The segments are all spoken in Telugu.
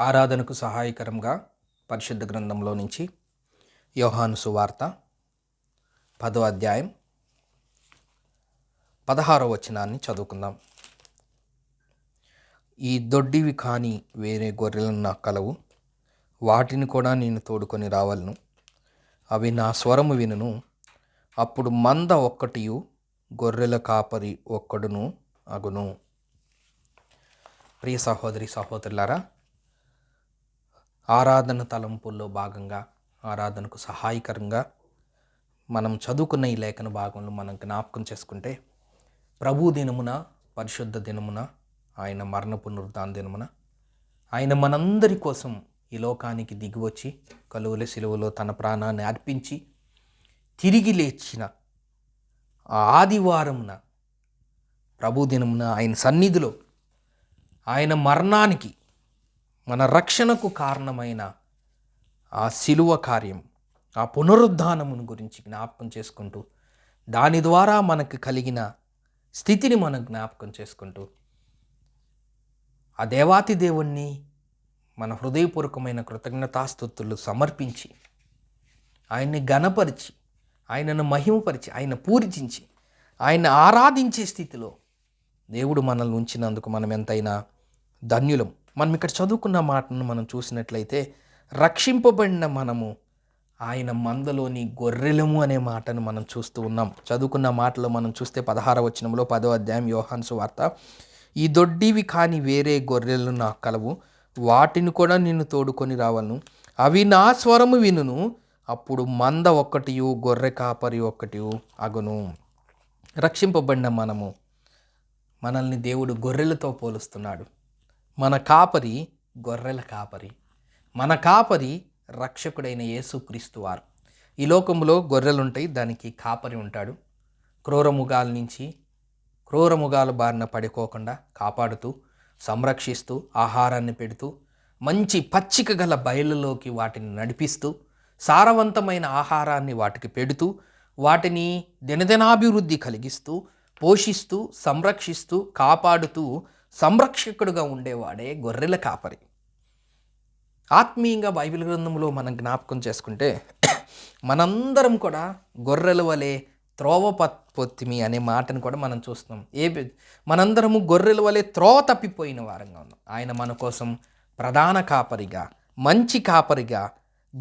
ఆరాధనకు సహాయకరంగా పరిశుద్ధ గ్రంథంలో నుంచి యోహాను సువార్త పదో అధ్యాయం పదహారో వచనాన్ని చదువుకుందాం. ఈ దొడ్డివి కాని వేరే గొర్రెలను నాకు కలవు వాటిని కూడా నేను తోడుకొని రావాలను. అవి నా స్వరము వినును. అప్పుడు మంద ఒక్కటియు గొర్రెల కాపరి ఒక్కడును అగును. ప్రియ సహోదరి సహోదరులారా ఆరాధన తలంపుల్లో భాగంగా ఆరాధనకు సహాయకరంగా మనం చదువుకున్న ఈ లేఖన భాగంలో మనం జ్ఞాపకం చేసుకుంటే ప్రభు దినమున పరిశుద్ధ దినమున ఆయన మరణ పునరుద్ధాన దినమున ఆయన మనందరి కోసం ఈ లోకానికి దిగివచ్చి కలువుల సిలువలో తన ప్రాణాన్ని అర్పించి తిరిగి లేచిన ఆ ఆదివారమున ప్రభు దినమున ఆయన సన్నిధిలో ఆయన మరణానికి మన రక్షణకు కారణమైన ఆ శిలువ కార్యం ఆ పునరుద్ధానమును గురించి జ్ఞాపకం చేసుకుంటూ దాని ద్వారా మనకు కలిగిన స్థితిని మనం జ్ఞాపకం చేసుకుంటూ ఆ దేవాతి దేవుణ్ణి మన హృదయపూర్వకమైన కృతజ్ఞతాస్థుతులు సమర్పించి ఆయన్ని గణపరిచి ఆయనను మహిమపరిచి ఆయన పూజించి ఆయన ఆరాధించే స్థితిలో దేవుడు మనల్ని ఉంచినందుకు మనం ఎంతైనా ధన్యులం. మనం ఇక్కడ చదువుకున్న మాటను మనం చూసినట్లయితే రక్షింపబడిన మనము ఆయన మందలోని గొర్రెలము అనే మాటను మనం చూస్తూ ఉన్నాం. చదువుకున్న మాటలో మనం చూస్తే పదహార వచనంలో పదో అధ్యాయం యోహాన్సు వార్త ఈ దొడ్డివి కాని వేరే గొర్రెలు నాకు కలవు. వాటిని కూడా నిన్ను తోడుకొని రావలను. అవి నా స్వరము వినును. అప్పుడు మంద ఒక్కటియు గొర్రె కాపరి ఒక్కటియు అగును. రక్షింపబడిన మనము మనల్ని దేవుడు గొర్రెలతో పోలుస్తున్నాడు. మన కాపరి గొర్రెల కాపరి. మన కాపరి రక్షకుడైన యేసుక్రీస్తు వారు. ఈ లోకంలో గొర్రెలుంటాయి దానికి కాపరి ఉంటాడు. క్రూరముగాల నుంచి క్రూరముగాల బారిన పడుకోకుండా కాపాడుతూ సంరక్షిస్తూ ఆహారాన్ని పెడుతూ మంచి పచ్చిక గల బయలులోకి వాటిని నడిపిస్తూ సారవంతమైన ఆహారాన్ని వాటికి పెడుతూ వాటిని దినదినాభివృద్ధి కలిగిస్తూ పోషిస్తూ సంరక్షిస్తూ కాపాడుతూ సంరక్షకుడుగా ఉండేవాడే గొర్రెల కాపరి. ఆత్మీయంగా బైబిల్ గ్రంథంలో మనం జ్ఞాపకం చేసుకుంటే మనందరం కూడా గొర్రెల వలె త్రోవ పొత్తిమి అనే మాటను కూడా మనం చూస్తున్నాం. ఏ మనందరము గొర్రెల వలె త్రోవ తప్పిపోయిన వారంగా ఉన్నాం. ఆయన మన కోసం ప్రధాన కాపరిగా మంచి కాపరిగా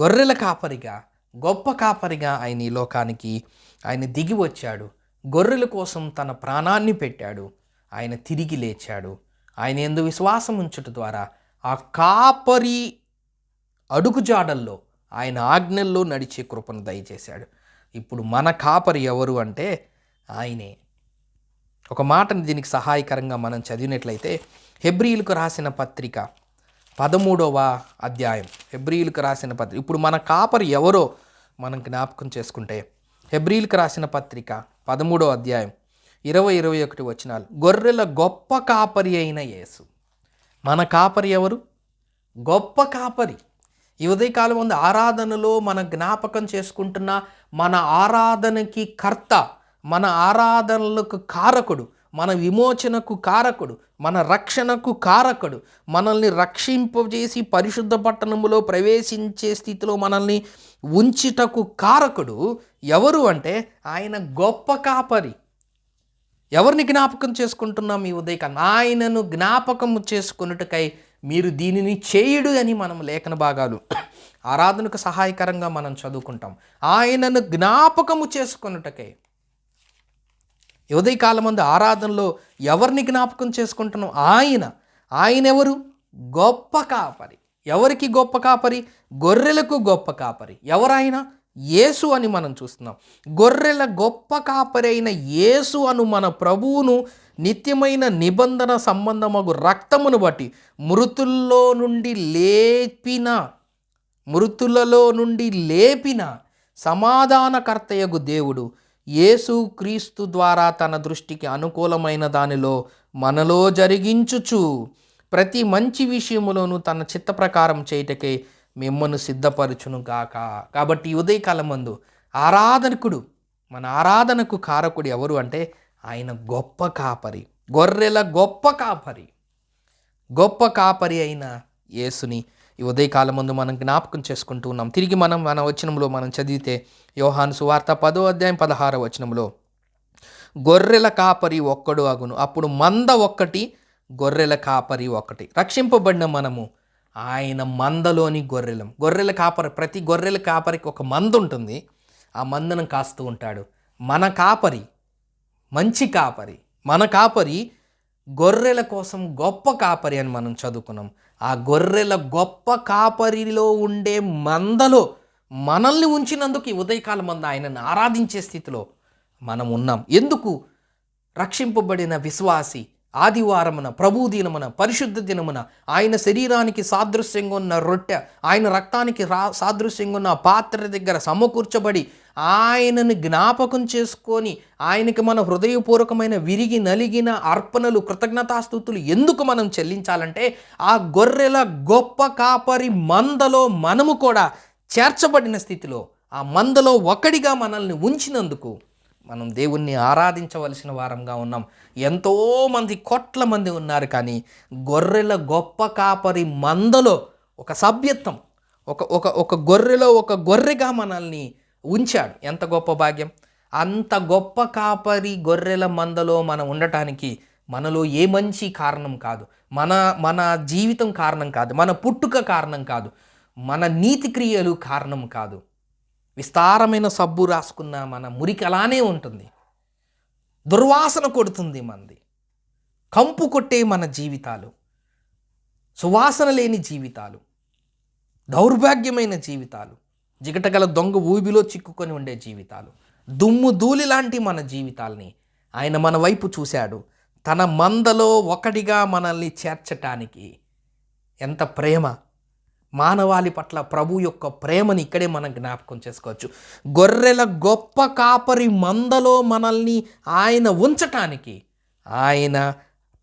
గొర్రెల కాపరిగా గొప్ప కాపరిగా ఆయన ఈ లోకానికి ఆయన దిగి వచ్చాడు. గొర్రెల కోసం తన ప్రాణాన్ని పెట్టాడు. ఆయన తిరిగి లేచాడు. ఆయన ఎందు విశ్వాసం ఉంచుట ద్వారా ఆ కాపరి అడుగుజాడల్లో ఆయన ఆజ్ఞల్లో నడిచే కృపను దయచేశాడు. ఇప్పుడు మన కాపరి ఎవరు అంటే ఆయనే. ఒక మాటను దీనికి సహాయకరంగా మనం చదివినట్లయితే హెబ్రియులకు రాసిన పత్రిక పదమూడవ అధ్యాయం. హెబ్రియులకు రాసిన పత్రిక ఇప్పుడు మన కాపరి ఎవరో మనం జ్ఞాపకం చేసుకుంటే హెబ్రియులకు రాసిన పత్రిక పదమూడవ అధ్యాయం ఇరవై ఇరవై ఒకటి వచనాలు. గొర్రెల గొప్ప కాపరి అయిన యేసు. మన కాపరి ఎవరు? గొప్ప కాపరి. ఈ ఉదయకాలం ముందు ఆరాధనలో మన జ్ఞాపకం చేసుకుంటున్న మన ఆరాధనకి కర్త మన ఆరాధనలకు కారకుడు మన విమోచనకు కారకుడు మన రక్షణకు కారకుడు మనల్ని రక్షింపజేసి పరిశుద్ధ పట్టణములో ప్రవేశించే స్థితిలో మనల్ని ఉంచుటకు కారకుడు ఎవరు అంటే ఆయన గొప్ప కాపరి. ఎవరిని జ్ఞాపకం చేసుకుంటున్నాం ఈ ఉదయకాలం? ఆయనను జ్ఞాపకం చేసుకున్నట్టుకై మీరు దీనిని చేయుడు అని మనం లేఖన భాగాలు ఆరాధనకు సహాయకరంగా మనం చదువుకుంటాం. ఆయనను జ్ఞాపకము చేసుకున్నట్టుకై ఉదయకాలం మంది ఆరాధనలో ఎవరిని జ్ఞాపకం చేసుకుంటున్నాం? ఆయన. ఆయన ఎవరు గొప్ప కాపరి. ఎవరికి గొప్ప కాపరి? గొర్రెలకు గొప్ప కాపరి. ఎవరైనా యేసు అని మనం చూస్తున్నాం. గొర్రెల గొప్ప కాపరైన యేసు అను మన ప్రభువును నిత్యమైన నిబంధన సంబంధమగు రక్తమును బట్టి మృతుల్లో నుండి లేపిన మృతులలో నుండి లేపిన సమాధానకర్తయగు దేవుడు యేసు క్రీస్తు ద్వారా తన దృష్టికి అనుకూలమైన దానిలో మనలో జరిగించుచు ప్రతి మంచి విషయములోనూ తన చిత్త ప్రకారం చేయుటకే మిమ్మను సిద్ధపరచును గాక. కాబట్టి ఈ ఉదయకాలం మందు ఆరాధనకుడు మన ఆరాధనకు కారకుడు ఎవరు అంటే ఆయన గొప్ప కాపరి గొర్రెల గొప్ప కాపరి గొప్ప కాపరి అయిన యేసుని ఈ ఉదయకాలం ముందు మనం జ్ఞాపకం చేసుకుంటూ ఉన్నాం. తిరిగి మనం మన వచనంలో మనం చదివితే యోహాను సువార్త పదో అధ్యాయం పదహార వచనంలో గొర్రెల కాపరి ఒక్కడు అగును అప్పుడు మంద ఒక్కటి గొర్రెల కాపరి ఒకటి రక్షింపబడిన మనము ఆయన మందలోని గొర్రెలం. గొర్రెల కాపరి ప్రతి గొర్రెల కాపరికి ఒక మంద ఉంటుంది ఆ మందను కాస్తూ ఉంటాడు. మన కాపరి మంచి కాపరి మన కాపరి గొర్రెల కోసం గొప్ప కాపరి అని మనం చదువుకున్నాం. ఆ గొర్రెల గొప్ప కాపరిలో ఉండే మందలో మనల్ని ఉంచినందుకు ఈ ఉదయకాలం మంద ఆయనను ఆరాధించే స్థితిలో మనం ఉన్నాం. ఎందుకు? రక్షింపబడిన విశ్వాసి ఆదివారమున ప్రభు దినమున పరిశుద్ధ దినమున ఆయన శరీరానికి సాదృశ్యంగా ఉన్న రొట్టె ఆయన రక్తానికి రా సాదృశ్యంగా ఉన్న పాత్ర దగ్గర సమకూర్చబడి ఆయనను జ్ఞాపకం చేసుకొని ఆయనకి మన హృదయపూర్వకమైన విరిగి నలిగిన అర్పణలు కృతజ్ఞతాస్థుతులు ఎందుకు మనం చెల్లించాలంటే ఆ గొర్రెల గొప్ప కాపరి మందలో మనము కూడా చేర్చబడిన స్థితిలో ఆ మందలో ఒకడిగా మనల్ని ఉంచినందుకు మనం దేవుణ్ణి ఆరాధించవలసిన వారంగా ఉన్నాం. ఎంతోమంది కోట్ల మంది ఉన్నారు కానీ గొర్రెల గొప్ప కాపరి మందలో ఒక సభ్యత్వం ఒక ఒక ఒక గొర్రెలో ఒక గొర్రెగా మనల్ని ఉంచాడు. ఎంత గొప్ప భాగ్యం. అంత గొప్ప కాపరి గొర్రెల మందలో మనం ఉండటానికి మనలో ఏ మంచి కారణం కాదు. మన మన జీవితం కారణం కాదు. మన పుట్టుక కారణం కాదు. మన నీతి క్రియలు కారణం కాదు. విస్తారమైన సబ్బు రాసుకున్న మన మురికి అలానే ఉంటుంది. దుర్వాసన కొడుతుంది మనది కంపు కొట్టే మన జీవితాలు. సువాసన లేని జీవితాలు. దౌర్భాగ్యమైన జీవితాలు. జిగటగల దొంగ ఊబిలో చిక్కుకొని ఉండే జీవితాలు. దుమ్ము ధూళి లాంటి మన జీవితాల్ని ఆయన మన వైపు చూశాడు. తన మందలో ఒకటిగా మనల్ని చేర్చటానికి ఎంత ప్రేమ. మానవాళి పట్ల ప్రభు యొక్క ప్రేమని ఇక్కడే మనం జ్ఞాపకం చేసుకోవచ్చు. గొర్రెల గొప్ప కాపరి మందలో మనల్ని ఆయన ఉంచటానికి ఆయన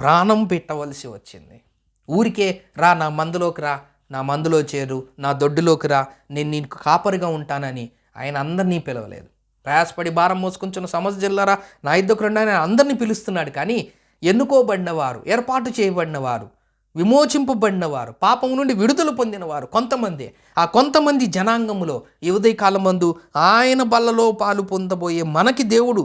ప్రాణం పెట్టవలసి వచ్చింది. ఊరికే రా నా మందులోకి రా నా మందులో చేరు నా దొడ్డులోకి రా నేను నీకు కాపరిగా ఉంటానని ఆయన అందరినీ పిలవలేదు. ప్రయాసపడి భారం మోసుకుంటున్న సమస్య జిల్లారా నా ఇద్దరు రెండు ఆయన అందరినీ పిలుస్తున్నాడు. కానీ ఎన్నుకోబడిన వారు ఏర్పాటు చేయబడిన వారు విమోచింపబడిన వారు పాపం నుండి విడుదల పొందినవారు కొంతమంది. ఆ కొంతమంది జనాంగములో ఈ ఉదయకాలం ఆయన బల్లలో పాలు పొందబోయే మనకి దేవుడు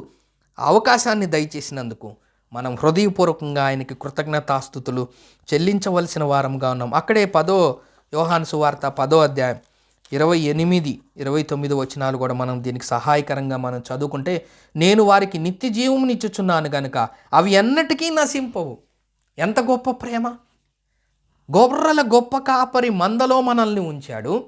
అవకాశాన్ని దయచేసినందుకు మనం హృదయపూర్వకంగా ఆయనకి కృతజ్ఞతాస్థుతులు చెల్లించవలసిన వారంగా ఉన్నాం. అక్కడే పదో యోహాను సువార్త పదో అధ్యాయం ఇరవై ఎనిమిది ఇరవై తొమ్మిది వచనాలు కూడా మనం దీనికి సహాయకరంగా మనం చదువుకుంటే నేను వారికి నిత్య జీవమునిచ్చుచున్నాను గనుక అవి ఎన్నటికీ నశింపవు. ఎంత గొప్ప ప్రేమ! గొర్రెల గొప్ప కాపరి మందలో మనల్ని ఉంచాడు.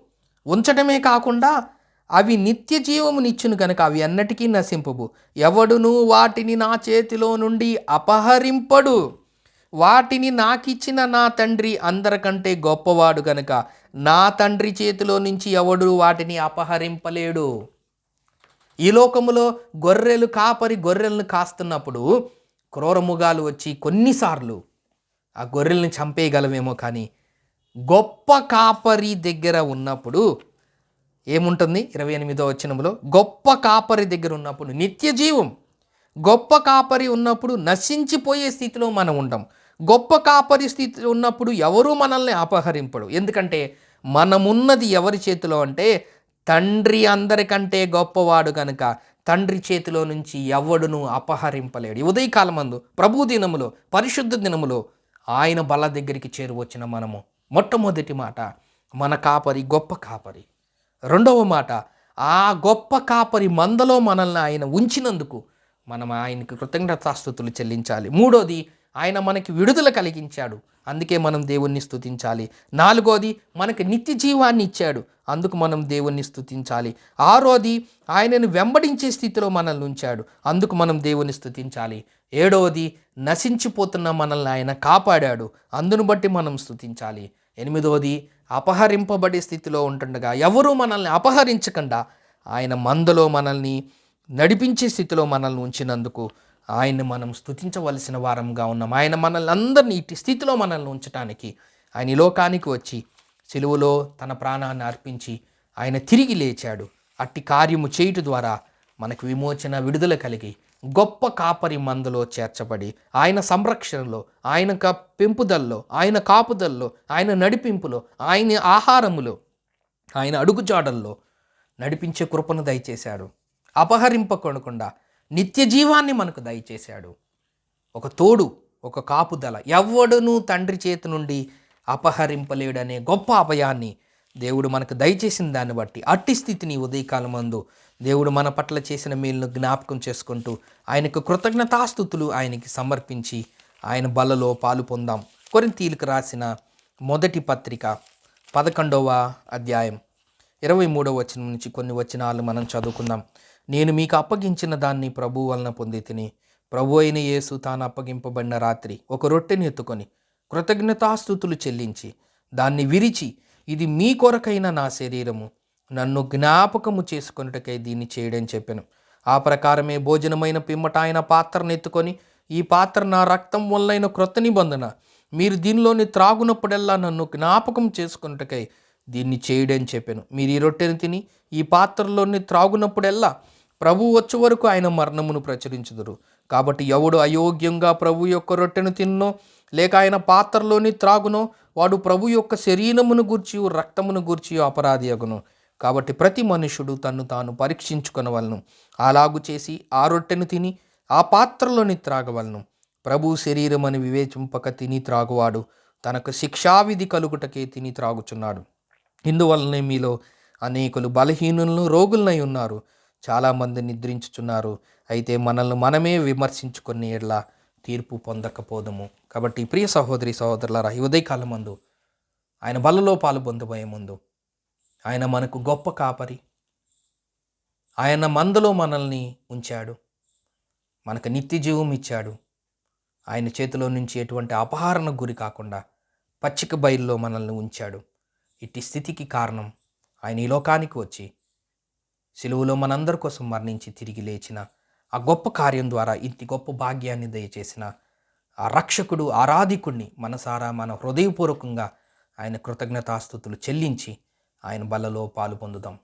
ఉంచడమే కాకుండా అవి నిత్య జీవమునిచ్చును కనుక అవి అన్నటికీ నశింపవు. ఎవడును వాటిని నా చేతిలో నుండి అపహరింపడు. వాటిని నాకిచ్చిన నా తండ్రి అందరికంటే గొప్పవాడు కనుక నా తండ్రి చేతిలో నుంచి ఎవడు వాటిని అపహరింపలేడు. ఈ లోకములో గొర్రెలు కాపరి గొర్రెలను కాస్తున్నప్పుడు క్రూరముగాలు వచ్చి కొన్నిసార్లు ఆ గొర్రెల్ని చంపేయగలమేమో కానీ గొప్ప కాపరి దగ్గర ఉన్నప్పుడు ఏముంటుంది? ఇరవై ఎనిమిదో వచనంలో గొప్ప కాపరి దగ్గర ఉన్నప్పుడు నిత్య జీవం. గొప్ప కాపరి ఉన్నప్పుడు నశించిపోయే స్థితిలో మనం ఉంటాం గొప్ప కాపరి స్థితిలో ఉన్నప్పుడు ఎవరూ మనల్ని అపహరింపడు. ఎందుకంటే మనమున్నది ఎవరి చేతిలో అంటే తండ్రి అందరికంటే గొప్పవాడు కనుక తండ్రి చేతిలో నుంచి ఎవడును అపహరింపలేడు. ఉదయకాలమందు ప్రభు దినములో పరిశుద్ధ దినములో ఆయన బల దగ్గరికి చేరువచ్చిన మనము. మొట్టమొదటి మాట మన కాపరి గొప్ప కాపరి. రెండవ మాట ఆ గొప్ప కాపరి మందలో మనల్ని ఆయన ఉంచినందుకు మనం ఆయనకి కృతజ్ఞతాస్థుతులు చెల్లించాలి. మూడోది ఆయన మనకి విడుదల కలిగించాడు. అందుకే మనం దేవుణ్ణి స్థుతించాలి నాలుగోది మనకి నిత్య జీవాన్ని ఇచ్చాడు. అందుకు మనం దేవుణ్ణి స్థుతించాలి ఆరోది ఆయనను వెంబడించే స్థితిలో మనల్ని ఉంచాడు. అందుకు మనం దేవుణ్ణి స్థుతించాలి ఏడవది నశించిపోతున్న మనల్ని ఆయన కాపాడాడు. అందును బట్టి మనం స్థుతించాలి ఎనిమిదవది అపహరింపబడే స్థితిలో ఉంటుండగా ఎవరూ మనల్ని అపహరించకుండా. ఆయన మందలో మనల్ని నడిపించే స్థితిలో మనల్ని ఉంచినందుకు ఆయన్ని మనం స్తుతించవలసిన వారంగా ఉన్నాం. ఆయన మనల్ని అందరినీ ఇట్టి స్థితిలో మనల్ని ఉంచటానికి ఆయన ఈ లోకానికి వచ్చి సిలువలో తన ప్రాణాన్ని అర్పించి ఆయన తిరిగి లేచాడు. అట్టి కార్యము చేయుట ద్వారా మనకు విమోచన విడుదల కలిగి గొప్ప కాపరి మందులో చేర్చబడి ఆయన సంరక్షణలో ఆయన క పెంపుదల్లో ఆయన కాపుదల్లో ఆయన నడిపింపులో ఆయన ఆహారములో ఆయన అడుగుజాడల్లో నడిపించే కృపను దయచేశాడు. అపహరింపకొనకుండా నిత్య జీవాన్ని మనకు దయచేశాడు. ఒక తోడు ఒక కాపుదల. ఎవడను తండ్రి చేతి నుండి అపహరింపలేడనే గొప్ప అభయాన్ని దేవుడు మనకు దయచేసిన దాన్ని బట్టి అట్టి స్థితిని ఉదయకాలమందు దేవుడు మన పట్ల చేసిన మేలును జ్ఞాపకం చేసుకుంటూ ఆయనకు కృతజ్ఞతాస్థుతులు ఆయనకి సమర్పించి ఆయన బలలో పాలు పొందాం. కొరింతీలకు రాసిన మొదటి పత్రిక పదకొండవ అధ్యాయం ఇరవై మూడవ వచనం నుంచి కొన్ని వచనాలు మనం చదువుకుందాం. నేను మీకు అప్పగించిన దాన్ని ప్రభు వలన పొంది తిని ప్రభు అయిన యేసు తాను అప్పగింపబడిన రాత్రి ఒక రొట్టెని ఎత్తుకొని కృతజ్ఞతాస్థుతులు చెల్లించి దాన్ని విరిచి ఇది మీ కొరకైన నా శరీరము నన్ను జ్ఞాపకము చేసుకొనుటకై దీన్ని చేయడని చెప్పాను. ఆ ప్రకారమే భోజనమైన పిమ్మట ఆయన పాత్రను ఎత్తుకొని ఈ పాత్ర నా రక్తం వల్లైన క్రొత్త నిబంధన. మీరు దీనిలోని త్రాగునప్పుడల్లా నన్ను జ్ఞాపకం చేసుకున్నటకై దీన్ని చేయడని చెప్పాను. మీరు ఈ రొట్టెను తిని ఈ పాత్రలోని త్రాగునప్పుడల్లా ప్రభు వచ్చే వరకు ఆయన మరణమును ప్రచురించుదురు. కాబట్టి ఎవడు అయోగ్యంగా ప్రభు యొక్క రొట్టెను తిన్నో లేక ఆయన పాత్రలోని త్రాగునో వాడు ప్రభు యొక్క శరీరమును గూర్చి రక్తమును గూర్చి అపరాధి అగును. కాబట్టి ప్రతి మనుషుడు తన్ను తాను పరీక్షించుకొనవలను. అలాగు చేసి ఆ రొట్టెను తిని ఆ పాత్రలోని త్రాగవలను. ప్రభు శరీరమని వివేచింపక తిని త్రాగువాడు. తనకు శిక్షావిధి కలుగుటకే తిని త్రాగుచున్నాడు. ఇందువలనే మీలో అనేకులు బలహీనులను రోగులనై ఉన్నారు. చాలామంది నిద్రించుచున్నారు. అయితే మనల్ని మనమే విమర్శించుకుని ఎడ్లా తీర్పు పొందకపోదము. కాబట్టి ప్రియ సహోదరి సహోదరులారా ఈ ఉదయకాలం మందు ఆయన బలలో పాలు పొందబోయే ముందు ఆయన మనకు గొప్ప కాపరి. ఆయన మందలో మనల్ని ఉంచాడు. మనకు నిత్య జీవం ఇచ్చాడు. ఆయన చేతిలో నుంచి ఎటువంటి అపహరణ గురి కాకుండా పచ్చిక బయల్లో మనల్ని ఉంచాడు. ఇట్టి స్థితికి కారణం ఆయన ఈ లోకానికి వచ్చి సెలువులో మనందరి కోసం మరణించి తిరిగి లేచిన ఆ గొప్ప కార్యం ద్వారా ఇంటి గొప్ప భాగ్యాన్ని దయచేసిన ఆ రక్షకుడు ఆరాధికుడిని మనసారా మన హృదయపూర్వకంగా ఆయన కృతజ్ఞతాస్థుతులు చెల్లించి ఆయన బలలో పాలు పొందుతాం.